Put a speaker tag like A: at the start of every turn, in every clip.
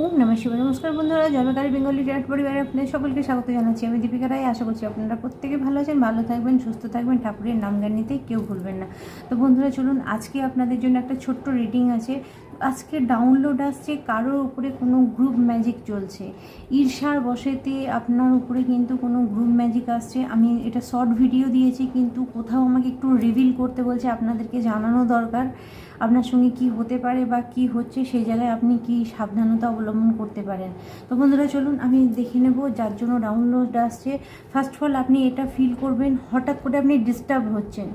A: ওম নমঃ শিবায়। নমস্কার বন্ধুরা জয়মাকারী বেঙ্গলি ড্যাট পরিবারে আপনাদের সকলকে স্বাগত জানাচ্ছি আমি দীপিকা রায়। আশা করছি আপনারা প্রত্যেকে ভালো আছেন, ভালো থাকবেন, সুস্থ থাকবেন। ঠাকুরের নাম গান নিতে কেউ ভুলবেন না। তো বন্ধুরা, চলুন আজকে আপনাদের জন্য একটা ছোট্ট রিডিং আছে। আজকে ডাউনলোড আসছে, কারোর উপরে কোনো গ্রুপ ম্যাজিক চলছে। ঈর্ষার বসেতে আপনার উপরে কিন্তু কোনো গ্রুপ ম্যাজিক আসছে। আমি এটা শর্ট ভিডিও দিয়েছি, কিন্তু কোথাও আমাকে একটু রিভিল করতে বলছে, আপনাদেরকে জানানো দরকার। আপনার সঙ্গে কি হতে পারে বা কি হচ্ছে, সেই জায়গায় আপনি কি সাবধানতা অবলম্বন করতে পারেন? তো বন্ধুরা, চলুন, আমি দেখে নেব যার জন্য ডাউনলোড আসছে। ফার্স্ট অফ অল আপনি এটা ফিল করবেন, হঠাৎ করে আপনি ডিস্টার্ব হচ্ছেন।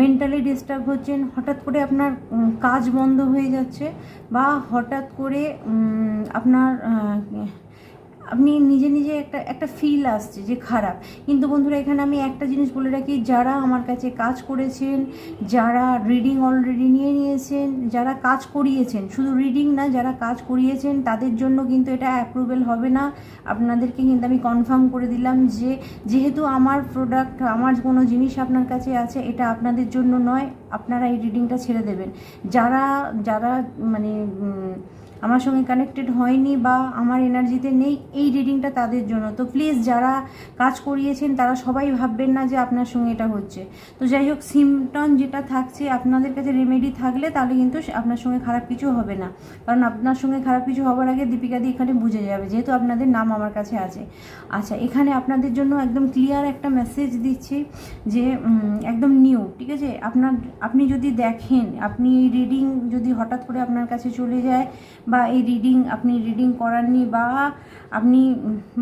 A: মেন্টালি ডিস্টার্ব হচ্ছেন, হঠাৎ করে আপনার কাজ বন্ধ হয়ে যাচ্ছে বা হঠাৎ করে আপনার আপনি নিজে নিজে একটা একটা ফিল আসছে যে খারাপ। কিন্তু বন্ধুরা, এখানে আমি একটা জিনিস বলে রাখি, যারা আমার কাছে কাজ করেছেন, যারা রিডিং অলরেডি নিয়ে নিয়েছেন, যারা কাজ করিয়েছেন, শুধু রিডিং না, যারা কাজ করিয়েছেন, তাদের জন্য কিন্তু এটা অ্যাপ্রুভেল হবে না। আপনাদেরকে কিন্তু আমি কনফার্ম করে দিলাম যে, যেহেতু আমার প্রোডাক্ট আমার কোনো জিনিস আপনার কাছে আছে, এটা আপনাদের জন্য নয়, আপনারা এই রিডিংটা ছেড়ে দেবেন। যারা যারা মানে আমার সঙ্গে কানেক্টেড হয়নি বা আমার এনার্জিতে নেই এই রিডিংটা তাদের জন্য। তো প্লিজ যারা কাজ করিয়েছেন, তারা সবাই ভাববেন না যে আপনার সঙ্গে এটা হচ্ছে। তো যাই হোক সিমটন যেটা থাকছে, আপনাদের কাছে রেমেডি থাকলে তাহলে কিন্তু আপনার সঙ্গে খারাপ কিছু হবে না। কারণ আপনার সঙ্গে খারাপ কিছু হবার আগে দীপিকা দি এখানে বুঝে যাবে, যেহেতু আপনাদের নাম আমার কাছে আছে। আচ্ছা এখানে আপনাদের জন্য একদম ক্লিয়ার একটা মেসেজ দিচ্ছি যে একদম নিউ ঠিক আছে? আপনার, আপনি যদি দেখেন, আপনি রিডিং যদি হঠাৎ করে আপনার কাছে চলে যায় বা এই রিডিং আপনি রিডিং করাননি বা আপনি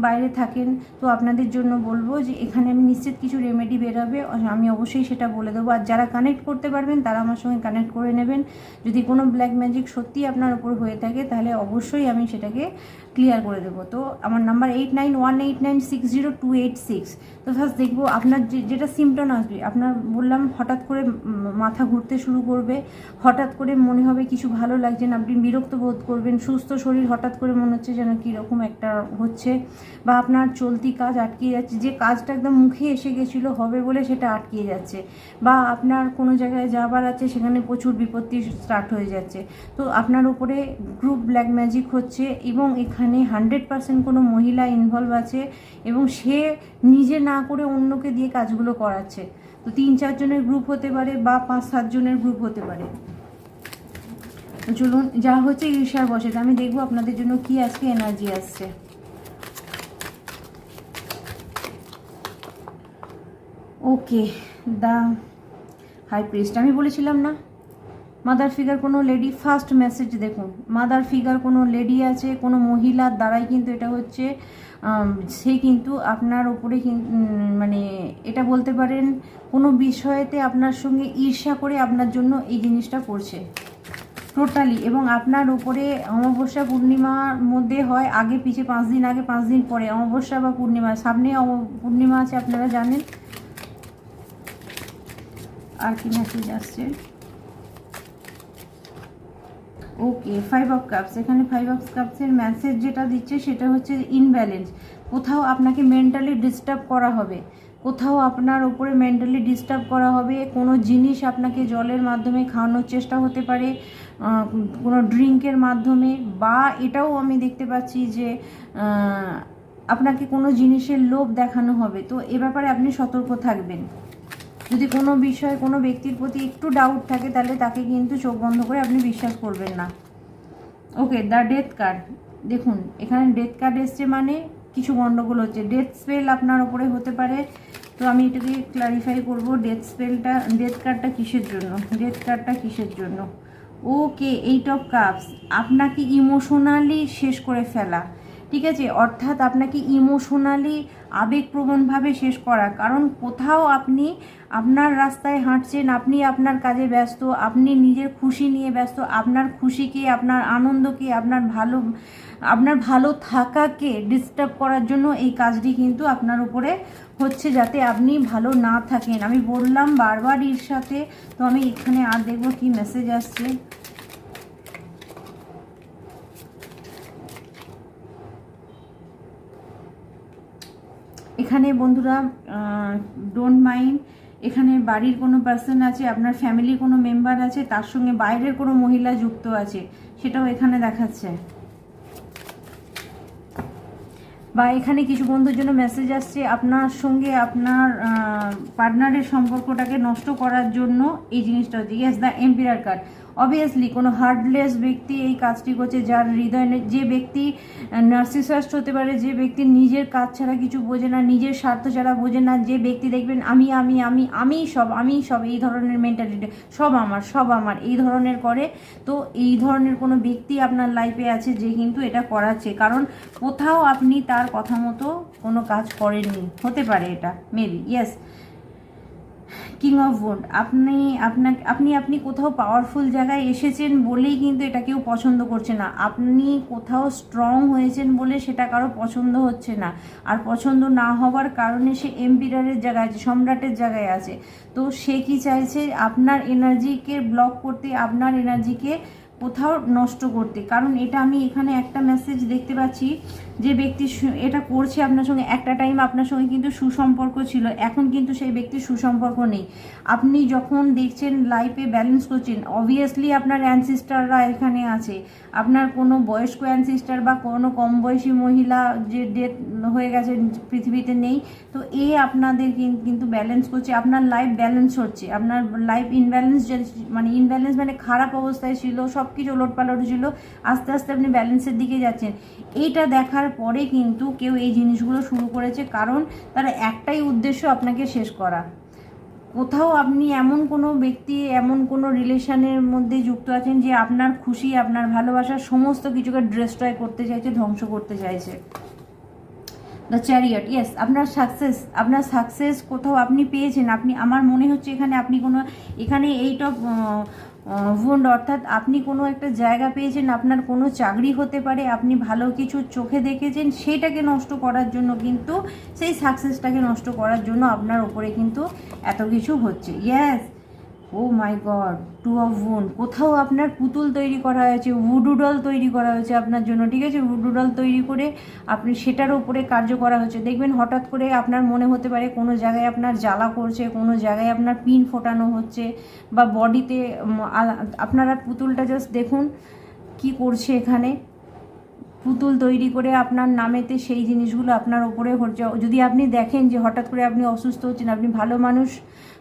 A: বাইরে থাকেন, তো আপনাদের জন্য বলব যে এখানে আমি নিশ্চিত কিছু রেমেডি বেরোবে। আমি অবশ্যই সেটা বলে দেবো। আর যারা কানেক্ট করতে পারবেন, তারা আমার সঙ্গে কানেক্ট করে নেবেন। যদি কোনো ব্ল্যাক ম্যাজিক সত্যি আপনার উপর হয়ে থাকে, তাহলে অবশ্যই আমি সেটাকে ক্লিয়ার করে দেবো। তো আমার number eight nine one eight nine six zero two eight six তো ফার্স্ট দেখব আপনার যেটা সিমটন আসবে, আপনার বললাম হঠাৎ করে মাথা ঘুরতে শুরু করবে, হঠাৎ করে মনে হবে কিছু ভালো লাগছে না, আপনি বিরক্ত বোধ করবেন, সুস্থ শরীর হঠাৎ করে মনে হচ্ছে যেন কীরকম একটা হচ্ছে, বা আপনার চলতি কাজ আটকে যাচ্ছে, যে কাজটা একদম মুখে এসে গেছিল, হবে বলে সেটা আটকে যাচ্ছে, বা আপনার কোনো জায়গায় যাবার আছে, সেখানে প্রচুর বিপত্তি স্টার্ট হয়ে যাচ্ছে। তো আপনার উপরে গ্রুপ ব্ল্যাক ম্যাজিক হচ্ছে, এবং এখানে হান্ড্রেড পার্সেন্ট কোনো মহিলা ইনভলভ আছে এবং সে নিজে না করে অন্যকে দিয়ে কাজগুলো করাচ্ছে। তো তিন চারজনের গ্রুপ হতে পারে বা পাঁচ সাতজনের গ্রুপ হতে পারে। চলুন, যা হচ্ছে ঈর্ষার বসে। আমি দেখব আপনাদের জন্য কি আজকে এনার্জি আসছে। ওকে দা হাই প্রিস্ট আমি বলেছিলাম না? মাদার ফিগার কোনো লেডি ফার্স্ট মেসেজ দেখুন। মাদার ফিগার কোনো লেডি আছে, কোনো মহিলার দ্বারাই কিন্তু এটা হচ্ছে সে কিন্তু আপনার ওপরে মানে এটা বলতে পারেন, কোনো বিষয়েতে আপনার সঙ্গে ঈর্ষা করে আপনার জন্য এই জিনিসটা করছে। টোটালি এবং আপনার উপরে অমাবস্যা পূর্ণিমার মধ্যে হয়, আগে পিছে পাঁচ দিন আগে, পাঁচ দিন পরে। অমাবস্যা বা পূর্ণিমা, সামনে পূর্ণিমা আছে, আপনারা জানেন। আর কি মেসেজ আসছে? ওকে ফাইভ অফ কাপস এখানে ফাইভ অফ কাপসের মেসেজ যেটা দিচ্ছে সেটা হচ্ছে ইনব্যালেন্স কোথাও আপনাকে মেন্টালি ডিস্টার্ব করা হবে। কোথাও আপনার উপরে মেন্টালি ডিস্টার্ব করা হবে। কোনো জিনিস আপনাকে জলের মাধ্যমে খাওয়ানোর চেষ্টা হতে পারে কোনো ড্রিঙ্কের মাধ্যমে বা এটাও আমি দেখতে পাচ্ছি যে আপনাকে কোনো জিনিসের লোভ দেখানো হবে। তো এ ব্যাপারে আপনি সতর্ক থাকবেন। যদি কোনো বিষয়ে কোনো ব্যক্তির প্রতি একটু ডাউট থাকে, তাহলে তাকে কিন্তু চোখ বন্ধ করে আপনি বিশ্বাস করবেন না। ওকে দ্য ডেথ কার্ড দেখুন, এখানে ডেথ কার্ড এসছে মানে কিছু গন্ডগোল হচ্ছে। ডেথ স্পেল আপনার ওপরে হতে পারে। তো আমি এটাকে ক্লারিফাই করব ডেথ স্পেলটা ডেথ কার্ডটা কিসের জন্য? ডেথ কার্ডটা কিসের জন্য? ওকে এইট অফ কাপস আপনাকে ইমোশনালি শেষ করে ফেলা। ঠিক আছে? অর্থাৎ আপনাকে ইমোশনালি আবেগপ্রবণভাবে শেষ করা। কারণ কোথাও আপনি আপনার রাস্তায় হাঁটছেন, আপনি আপনার কাজে ব্যস্ত, আপনি নিজের খুশি নিয়ে ব্যস্ত, আপনার খুশিকে, আপনার আনন্দকে, আপনার ভালো আপনার ভালো থাকাকে ডিস্টার্ব করার জন্য এই কাজটি কিন্তু আপনার উপরে হচ্ছে যাতে আপনি ভালো না থাকেন। আমি বললাম বারবার এর সাথে। তো আমি এখানে আর দেখব কি মেসেজ আসছে। এখানে বন্ধুরা ডোন্ট মাইন্ড এখানে বাড়ির কোনো পার্সন আছে, আপনার ফ্যামিলির কোনো মেম্বার আছে, তার সঙ্গে বাইরের কোনো মহিলা যুক্ত আছে, সেটাও এখানে দেখাচ্ছে। বা এখানে কিছু বন্ধুর জন্য মেসেজ আসছে, আপনার সঙ্গে আপনার পার্টনারের সম্পর্কটাকে নষ্ট করার জন্য এই জিনিসটা হচ্ছে yes the emperor card obviously কোনো হার্ডলেস ব্যক্তি এই কাজটি করছে যার হৃদয় যে ব্যক্তি নার্সিসাস্ট হতে পারে, যে ব্যক্তি নিজের কাজ ছাড়া কিছু বোঝে না, নিজের স্বার্থ ছাড়া বোঝে না, যে ব্যক্তি দেখবেন, আমি আমি আমি আমি সব আমি সব, এই ধরনের মেন্টালিটি সব আমার সব আমার, এই ধরনের করে। তো এই ধরনের কোনো ব্যক্তি আপনার লাইফে আছে যে কিন্তু এটা করাচ্ছে। কারণ কোথাও আপনি তার কথা মতো কোনো কাজ করেননি। হতে পারে এটা maybe yes king of wands আপনি, আপনাকে, আপনি আপনি কোথাও পাওয়ারফুল জায়গায় এসেছেন বলেই কিন্তু এটা কেউ পছন্দ করছে না। আপনি কোথাও স্ট্রং হয়েছেন বলে সেটা কারও পছন্দ হচ্ছে না। আর পছন্দ না হওয়ার কারণে সে এম্পিরারের জায়গায় আছে, সম্রাটের জায়গায় আছে। তো সে কি চাইছে? আপনার এনার্জিকে ব্লক করতে, আপনার এনার্জিকে কোথাও নষ্ট করতে। কারণ এটা আমি এখানে একটা মেসেজ দেখতে পাচ্ছি যে ব্যক্তি এটা করছে আপনার সঙ্গে, একটা টাইম আপনার সঙ্গে কিন্তু সুসম্পর্ক ছিল। এখন কিন্তু সেই ব্যক্তির সুসম্পর্ক নেই। আপনি যখন দেখছেন লাইফে ব্যালেন্স করছেন অবভিয়াসলি আপনার অ্যানসিস্টাররা এখানে আছে। আপনার কোনো বয়স্ক অ্যানসিস্টার বা কোনো কম বয়সী মহিলা যে ডেথ হয়ে গেছে পৃথিবীতে নেই, তো এ আপনাদের কিন্তু ব্যালেন্স করছে। আপনার লাইফ ব্যালেন্স হচ্ছে। আপনার লাইফ ইনব্যালেন্স মানে ইনব্যালেন্স মানে খারাপ অবস্থায় ছিল, সব কিছু ওলটপালট ছিল, আস্তে আস্তে আপনি ব্যালেন্সের দিকে যাচ্ছেন। এইটা দেখার পরে কিন্তু কেউ এই জিনিসগুলো শুরু করেছে কারণ তার একটাই উদ্দেশ্য আপনাকে শেষ করা। কোথাও আপনি এমন কোনো ব্যক্তি, এমন কোনো রিলেশনের মধ্যে যুক্ত আছেন যে আপনার খুশি, আপনার ভালোবাসা সমস্ত কিছুকে ড্রেস্ট্রয় করতে চাইছে, ধ্বংস করতে চাইছে। দ্য চ্যারিয়ট ইয়েস আপনার সাকসেস আপনার সাকসেস কোথাও আপনি পেয়েছেন। আপনি, আমার মনে হচ্ছে এখানে আপনি কোনো, এখানে এইট অফ ভুন্ড অর্থাৎ আপনি কোনো একটা জায়গা পেয়েছেন, আপনার কোনো চাকরি হতে পারে, আপনি ভালো কিছু চোখে দেখেছেন, সেটাকে নষ্ট করার জন্য কিন্তু, সেই সাকসেসটাকে নষ্ট করার জন্য আপনার ওপরে কিন্তু এত কিছু হচ্ছে। Yes oh my god, two of উন কোথাও আপনার পুতুল তৈরি করা হয়েছে উডুডল তৈরি করা হয়েছে আপনার জন্য, ঠিক আছে? উডুডল তৈরি করে আপনি সেটার উপরে কার্য করা হচ্ছে। দেখবেন হঠাৎ করে আপনার মনে হতে পারে কোনো জায়গায় আপনার জ্বালা করছে, কোনো জায়গায় আপনার পিন ফোটানো হচ্ছে বা বডিতে আপনারা পুতুলটা জাস্ট দেখুন কি করছে এখানে। পুতুল তৈরি করে আপনার নামেতে সেই জিনিসগুলো আপনার ওপরে হচ্ছে। যদি আপনি দেখেন যে হঠাৎ করে আপনি অসুস্থ হচ্ছেন, আপনি ভালো মানুষ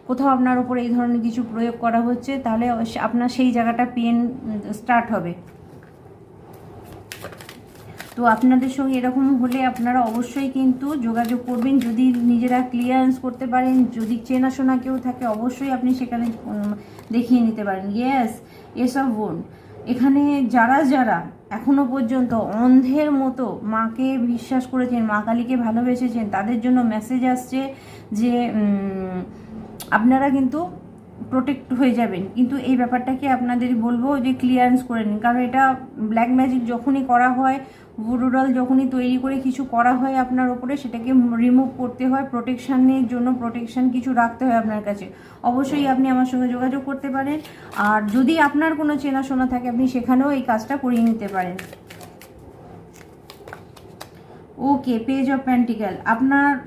A: কোথাও আপনার ওপরে এই ধরনের কিছু প্রয়োগ করা হচ্ছে, তাহলে আপনার সেই জায়গাটা পেন স্টার্ট হবে। তো আপনাদের সঙ্গে এরকম হলে আপনারা অবশ্যই কিন্তু যোগাযোগ করবেন। যদি নিজেরা ক্লিয়ারেন্স করতে পারেন, যদি চেনাশোনা কেউ থাকে, অবশ্যই আপনি সেখানে দেখিয়ে নিতে পারেন। ইয়েস এসব বোন এখানে যারা যারা এখনও পর্যন্ত অন্ধের মতো মাকে বিশ্বাস করেছেন, মা কালীকে ভালোবেসেছেন, তাদের জন্য মেসেজ আসছে যে আপনারা কিন্তু প্রোটেক্ট হয়ে যাবেন। কিন্তু এই ব্যাপারটাকে আপনাদের বলব যে ক্লিয়ারেন্স করে নিন। কারণ এটা ব্ল্যাক ম্যাজিক যখনই করা হয় ভুডুডল যখনই তৈরি করে কিছু করা হয় আপনার ওপরে সেটাকে রিমুভ করতে হয়। প্রোটেকশানের জন্য প্রোটেকশান কিছু রাখতে হয় আপনার কাছে। অবশ্যই আপনি আমার সঙ্গে যোগাযোগ করতে পারেন। আর যদি আপনার কোনো চেনাশোনা থাকে, আপনি সেখানেও এই কাজটা করিয়ে নিতে পারেন। ওকে পেজ অফ প্যান্টিক্যাল আপনার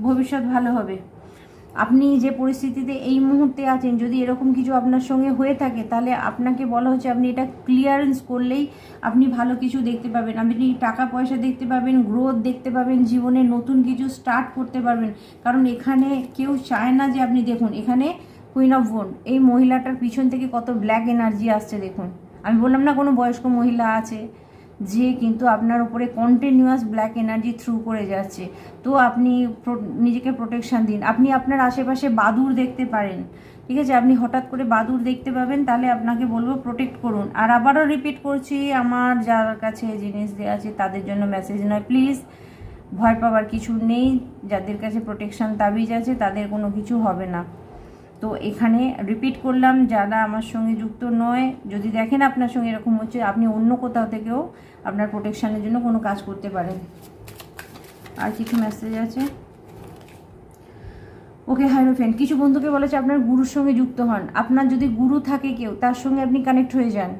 A: ভবিষ্যৎ ভালো হবে। আপনি যে পরিস্থিতিতে এই মুহূর্তে আছেন, যদি এরকম কিছু আপনার সঙ্গে হয়ে থাকে, তাহলে আপনাকে বলা হচ্ছে আপনি এটা ক্লিয়ারেন্স করলেই আপনি ভালো কিছু দেখতে পাবেন। আপনি টাকা পয়সা দেখতে পাবেন গ্রোথ দেখতে পাবেন, জীবনে নতুন কিছু স্টার্ট করতে পারবেন। কারণ এখানে কেউ চায় না যে আপনি দেখুন, এখানে কুইন অফ বোন এই মহিলাটার পিছন থেকে কত ব্ল্যাক এনার্জি আসছে দেখুন। আমি বললাম না কোনো বয়স্ক মহিলা আছে যে কিন্তু আপনার উপরে কন্টিনিউয়াস ব্ল্যাক এনার্জি থ্রু করে যাচ্ছে। তো আপনি নিজেকে প্রোটেকশান দিন। আপনি আপনার আশেপাশে বাদুর দেখতে পারেন। ঠিক আছে? আপনি হঠাৎ করে বাদুর দেখতে পাবেন, তাহলে আপনাকে বলব প্রোটেক্ট করুন। আর আবারও রিপিট করছি, আমার যার কাছে জিনিস দেওয়া আছে, তাদের জন্য মেসেজ নয়। প্লিজ ভয় পাওয়ার কিছু নেই। যাদের কাছে প্রোটেকশান তাবিজ আছে, তাদের কোনো কিছু হবে না। তো এখানে রিপিট করলাম, যারা আমার সঙ্গে যুক্ত নয়, যদি দেখেন আপনার সঙ্গে এরকম হচ্ছে, আপনি অন্য কোথাও থেকেও আপনার প্রোটেকশানের জন্য কোনো কাজ করতে পারেন। আর কিছু মেসেজ আছে? ওকে হাইরোফেন কিছু বন্ধুকে বলেছে আপনার গুরুর সঙ্গে যুক্ত হন। আপনার যদি গুরু থাকে কেউ, তার সঙ্গে আপনি কানেক্ট হয়ে যান।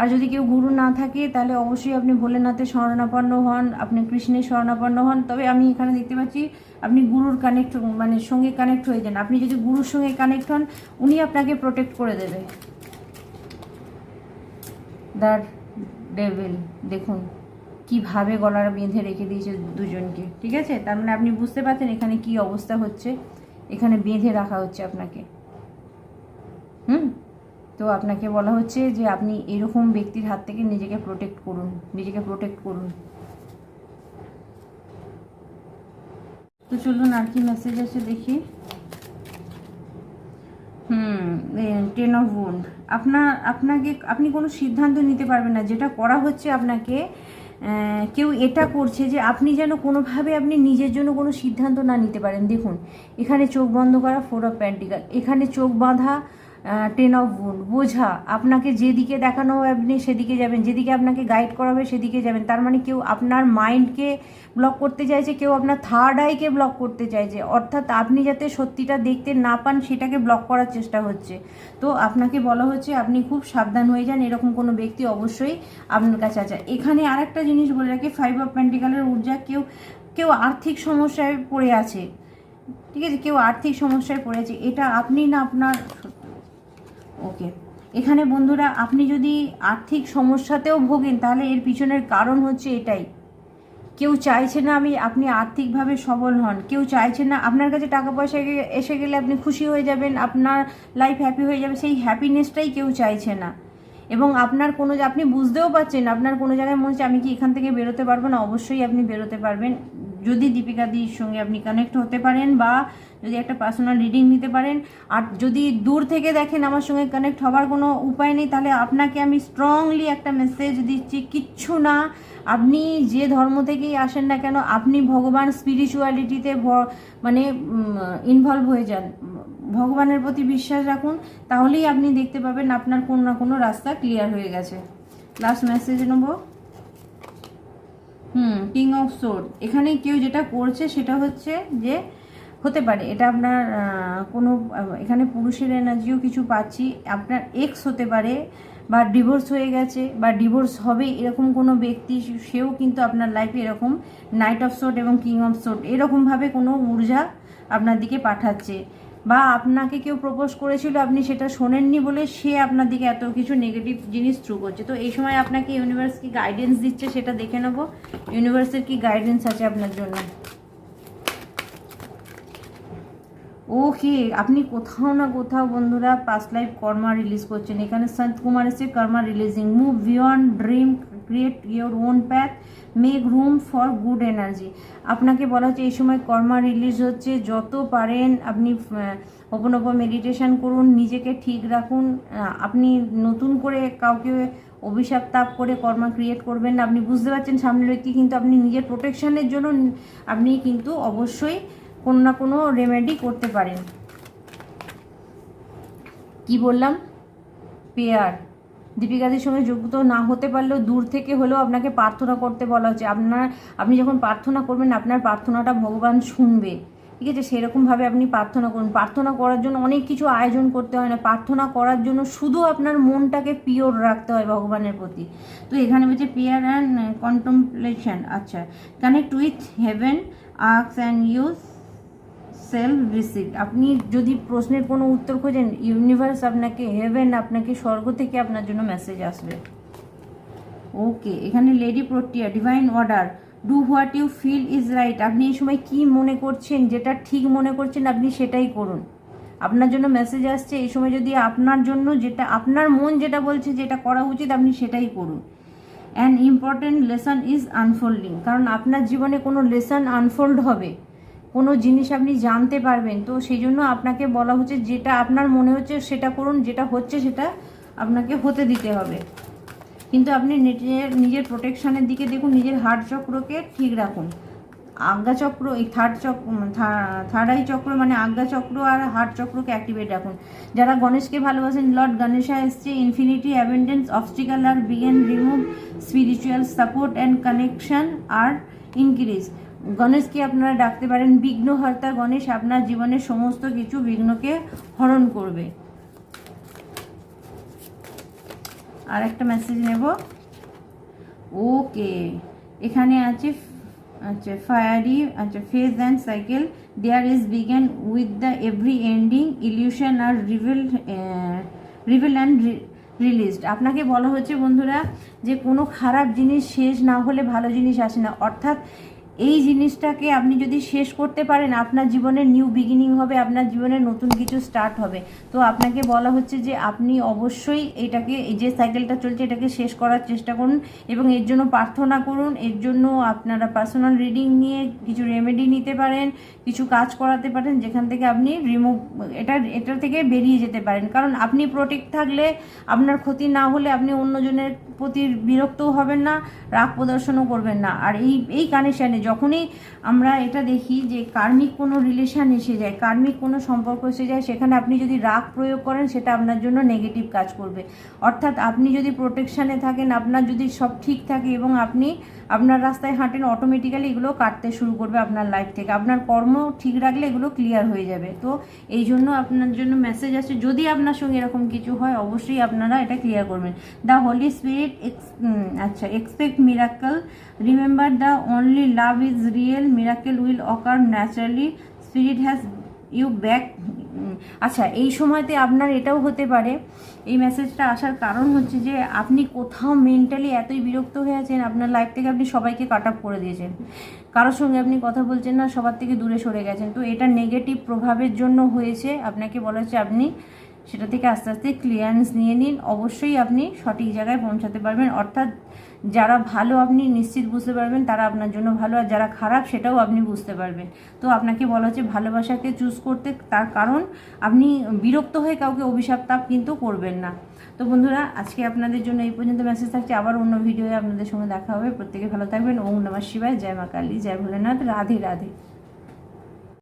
A: আর যদি কেউ গুরু না থাকে, তাহলে অবশ্যই আপনি ভোলেনাথের শরণাপন্ন হন, আপনি কৃষ্ণের শরণাপন্ন হন। তবে আমি এখানে দেখতে পাচ্ছি, আপনি গুরুর কানেক্ট মানে সঙ্গে কানেক্ট হয়ে যান। আপনি যদি গুরুর সঙ্গে কানেক্ট হন, উনি আপনাকে প্রোটেক্ট করে দেবে। দ্য ডেভিল দেখুন, কীভাবে গলার বেঁধে রেখে দিয়েছে দুজনকে, ঠিক আছে? তার মানে আপনি বুঝতে পারছেন এখানে কি অবস্থা হচ্ছে? এখানে বেঁধে রাখা হচ্ছে আপনাকে। হুম? তো আপনাকে বলা হচ্ছে যে আপনি এরকম ব্যক্তির হাত থেকে নিজেকে প্রোটেক্ট করুন, নিজেকে প্রোটেক্ট করুন। তো চলুন আর কি মেসেজ আছে দেখি। হুম টেন অফ উন্ড আপনার, আপনাকে, আপনি কোনো সিদ্ধান্ত নিতে পারবেন না। যেটা করা হচ্ছে আপনাকে কেউ এটা করছে যে আপনি যেন কোনোভাবে আপনি নিজের জন্য কোনো সিদ্ধান্ত না নিতে পারেন। দেখুন, এখানে চোখ বন্ধ করা ফোর অফ প্যান্টিকাল এখানে চোখ বাঁধা টেন অফ উন্ড বোঝা। আপনাকে যেদিকে দেখানো হবে আপনি সেদিকে যাবেন, যেদিকে আপনাকে গাইড করা হবে সেদিকে যাবেন। তার মানে কেউ আপনার মাইন্ডকে ব্লক করতে চাইছে, কেউ আপনার থার্ড আইকে ব্লক করতে চাইছে। অর্থাৎ আপনি যাতে সত্যিটা দেখতে না পান, সেটাকে ব্লক করার চেষ্টা হচ্ছে। তো আপনাকে বলা হচ্ছে, আপনি খুব সাবধান হয়ে যান, এরকম কোনো ব্যক্তি অবশ্যই আপনার কাছে আছে। এখানে আরেকটা জিনিস বলে রাখি ফাইভ অফ প্যান্টিকালের ঊর্জা, কেউ কেউ আর্থিক সমস্যায় পড়ে আছে। ঠিক আছে? কেউ আর্থিক সমস্যায় পড়েছে এটা আপনি না আপনার ওকে। এখানে বন্ধুরা, আপনি যদি আর্থিক সমস্যাতেও ভোগেন, তাহলে এর পিছনের কারণ হচ্ছে এটাই। কেউ চাইছে না আমি, আপনি আর্থিকভাবে সবল হন। কেউ চাইছে না আপনার কাছে টাকা পয়সা এসে গেলে আপনি খুশি হয়ে যাবেন, আপনার লাইফ হ্যাপি হয়ে যাবে, সেই হ্যাপিনেসটাই কেউ চাইছে না। এবং আপনার কোনো আপনি বুঝতেও পারছেন, আপনার কোনো জায়গায় মনে হচ্ছে আমি কি এখান থেকে বেরোতে পারব না, অবশ্যই আপনি বেরোতে পারবেন। যদি দীপিকা দির সঙ্গে আপনি কানেক্ট হতে পারেন বা যদি একটা পার্সোনাল রিডিং নিতে পারেন, আর যদি দূর থেকে দেখেন আমার সঙ্গে কানেক্ট হওয়ার কোনো উপায় নেই, তাহলে আপনাকে আমি স্ট্রংলি একটা মেসেজ দিচ্ছি, কিচ্ছু না। আপনি যে ধর্ম থেকেই আসেন না কেন, আপনি ভগবান স্পিরিচুয়ালিটিতে মানে ইনভলভ হয়ে যান। ভগবানের প্রতি বিশ্বাস রাখুন, তাহলেই আপনি দেখতে পাবেন আপনার কোনো না কোনো রাস্তা ক্লিয়ার হয়ে গেছে। লাস্ট মেসেজ নেব। হুম কিং অফ সোড এখানে কেউ যেটা করছে সেটা হচ্ছে যে, হতে পারে, এটা আপনার কোনো এখানে পুরুষের এনার্জিও কিছু পাচ্ছি, আপনার এক্স হতে পারে, বা ডিভোর্স হয়ে গেছে, বা ডিভোর্স হবে এরকম কোনো ব্যক্তি, সেও কিন্তু আপনার লাইফে এরকম নাইট অফ সোট এবং কিং অফ সোট এরকমভাবে কোনো ঊর্জা আপনার দিকে পাঠাচ্ছে। বা আপনাকে কেউ প্রপোজ করেছিল, আপনি সেটা শোনেননি বলে সে আপনার দিকে এত কিছু নেগেটিভ জিনিস থ্রু করছে। তো এই সময় আপনাকে ইউনিভার্স কি গাইডেন্স দিচ্ছে সেটা দেখে নেব। ইউনিভার্সের কি গাইডেন্স আছে আপনার জন্য? ওকে, আপনি কোথাও না কোথাও বন্ধুরা পাস্ট লাইফ কর্মা রিলিজ করছেন। এখানে সন্ত কুমার এসে karma releasing move beyond dream create your own path make room for good energy আপনাকে বলা হচ্ছে এই সময় কর্মা রিলিজ হচ্ছে। যত পারেন আপনি ওপন ওপন মেডিটেশন করুন, নিজেকে ঠিক রাখুন। আপনি নতুন করে কাউকে অভিশাপ তাপ করে কর্মা ক্রিয়েট করবেন না। আপনি বুঝতে পারছেন সামনের ব্যক্তি কিন্তু আপনি নিজের প্রোটেকশানের জন্য আপনি কিন্তু অবশ্যই কোনো না কোনো রেমেডি করতে পারেন। কি বললাম? পেয়ার দীপিকাদের সঙ্গে যুক্ত না হতে পারলেও দূর থেকে হলেও আপনাকে প্রার্থনা করতে বলা হচ্ছে। আপনার, আপনি যখন প্রার্থনা করবেন, আপনার প্রার্থনাটা ভগবান শুনবে। ঠিক আছে? সেরকমভাবে আপনি প্রার্থনা করুন। প্রার্থনা করার জন্য অনেক কিছু আয়োজন করতে হয় না। প্রার্থনা করার জন্য শুধু আপনার মনটাকে পিওর রাখতে হয় ভগবানের প্রতি। তো এখানে বলছে পিয়ার অ্যান্ড কন্টম্পলেশন আচ্ছা। Connect with heaven arcs and use self receive আপনি যদি প্রশ্নের কোনো উত্তর খোঁজেন ইউনিভার্স আপনাকে হেভেন আপনাকে, স্বর্গ থেকে আপনার জন্য মেসেজ আসবে। ওকে এখানে lady protea divine order do what you feel is right আপনি এই সময় কি মনে করছেন, যেটা ঠিক মনে করছেন, আপনি সেটাই করুন। আপনার জন্য মেসেজ আসছে, এই সময় যদি আপনার জন্য যেটা, আপনার মন যেটা বলছে, যেটা করা উচিত, আপনি সেটাই করুন। An important lesson is unfolding কারণ আপনার জীবনে কোনো লেসন আনফোল্ড হবে। কোনো জিনিস আপনি জানতে পারবেন। তো সেই জন্য আপনাকে বলা হচ্ছে যেটা আপনার মনে হচ্ছে সেটা করুন, যেটা হচ্ছে সেটা আপনাকে হতে দিতে হবে। কিন্তু আপনি নিজের নিজের প্রোটেকশানের দিকে দেখুন, নিজের হার্ট চক্রকে ঠিক রাখুন। আজ্ঞা চক্র, এই থার্ড চক্র থার্ড আই চক্র মানে আজ্ঞা চক্র আর হার্ট চক্রকে অ্যাক্টিভেট রাখুন। যারা গণেশকে ভালোবাসেন, লর্ড গণেশা এসছে infinity abundance obstacle R begin remove spiritual support and connection R increase গণেশকে আপনারা ডাকতে পারেন। বিঘ্নহর্তা গণেশ আপনার জীবনের সমস্ত কিছু বিঘ্নকে হরণ করবে। আর একটা মেসেজ নেব। ওকে এখানে আছে আচ্ছা ফায়ারি আচ্ছা phase and cycle there is begin with the every ending illusion R reveal reveal and released আপনাকে বলা হচ্ছে, বন্ধুরা, যে কোনো খারাপ জিনিস শেষ না হলে ভালো জিনিস আসে না। অর্থাৎ এই জিনিসটাকে আপনি যদি শেষ করতে পারেন, আপনার জীবনের নিউ বিগিনিং হবে, আপনার জীবনে নতুন কিছু স্টার্ট হবে। তো আপনাকে বলা হচ্ছে যে আপনি অবশ্যই এটাকে, এই যে সাইকেলটা চলছে, এটাকে শেষ করার চেষ্টা করুন এবং এর জন্য প্রার্থনা করুন। এর জন্য আপনারা পার্সোনাল রিডিং নিয়ে কিছু রেমেডি নিতে পারেন, কিছু কাজ করাতে পারেন, যেখান থেকে আপনি রিমুভ এটা এটা থেকে বেরিয়ে যেতে পারেন। কারণ আপনি প্রোটেক্ট থাকলে আপনার ক্ষতি না হলে আপনি অন্যজনের প্রতি বিরক্তও হবেন না, রাগ প্রদর্শনও করবেন না। আর এই এই কানেকশানে যখনই আমরা এটা দেখি যে কার্মিক কোনো রিলেশন এসে যায়, কার্মিক কোনো সম্পর্ক এসে যায়, সেখানে আপনি যদি রাগ প্রয়োগ করেন, সেটা আপনার জন্য নেগেটিভ কাজ করবে। অর্থাৎ আপনি যদি প্রোটেকশানে থাকেন, আপনার যদি সব ঠিক থাকে এবং আপনি আপনার রাস্তায় হাঁটেন অটোমেটিক্যালি এগুলো কাটতে শুরু করবে আপনার লাইফ থেকে। আপনার কর্ম ঠিক রাখলে এগুলো ক্লিয়ার হয়ে যাবে। তো এই জন্য আপনার জন্য মেসেজ আছে যদি আপনার সঙ্গে এরকম কিছু হয়, অবশ্যই আপনারা এটা ক্লিয়ার করবেন। দ্য হোলি স্পিরিট এক্স আচ্ছা expect miracle remember the only love is real miracle will occur naturally spirit has you back আচ্ছা এই সময়তে আপনার এটাও হতে পারে। এই মেসেজটা আসার কারণ হচ্ছে যে, আপনি কোথাও মেন্টালি এতই বিরক্ত হয়ে আছেন, আপনার লাইফ থেকে আপনি সবাইকে কাট আপ করে দিয়েছেন। কারোর সঙ্গে আপনি কথা বলছেন না, সবার থেকে দূরে সরে গেছেন। তো এটা নেগেটিভ প্রভাবের জন্য হয়েছে। আপনাকে বলা হচ্ছে আপনি সেটা থেকে আস্তে আস্তে ক্লিয়ারেন্স নিয়ে নিন। অবশ্যই আপনি সঠিক জায়গায় পৌঁছাতে পারবেন। অর্থাৎ যারা ভালো আপনি নিশ্চিত বুঝতে পারবেন, তারা আপনার জন্য ভালো। আর যারা খারাপ, সেটাও আপনি বুঝতে পারবেন। তো আপনাকে বলা হচ্ছে ভালোবাসাকে চুজ করতে। তার কারণ, আপনি বিরক্ত হয়ে কাউকে অভিশাপ তাপ কিন্তু করবেন না। তো বন্ধুরা, আজকে আপনাদের জন্য এই পর্যন্ত মেসেজ থাকছে। আবার অন্য ভিডিওয়ে আপনাদের সঙ্গে দেখা হবে। প্রত্যেকে ভালো থাকবেন। ওম নমঃ শিবায়। জয় মা কালী। জয় ভোলেনাথ। রাধে রাধে।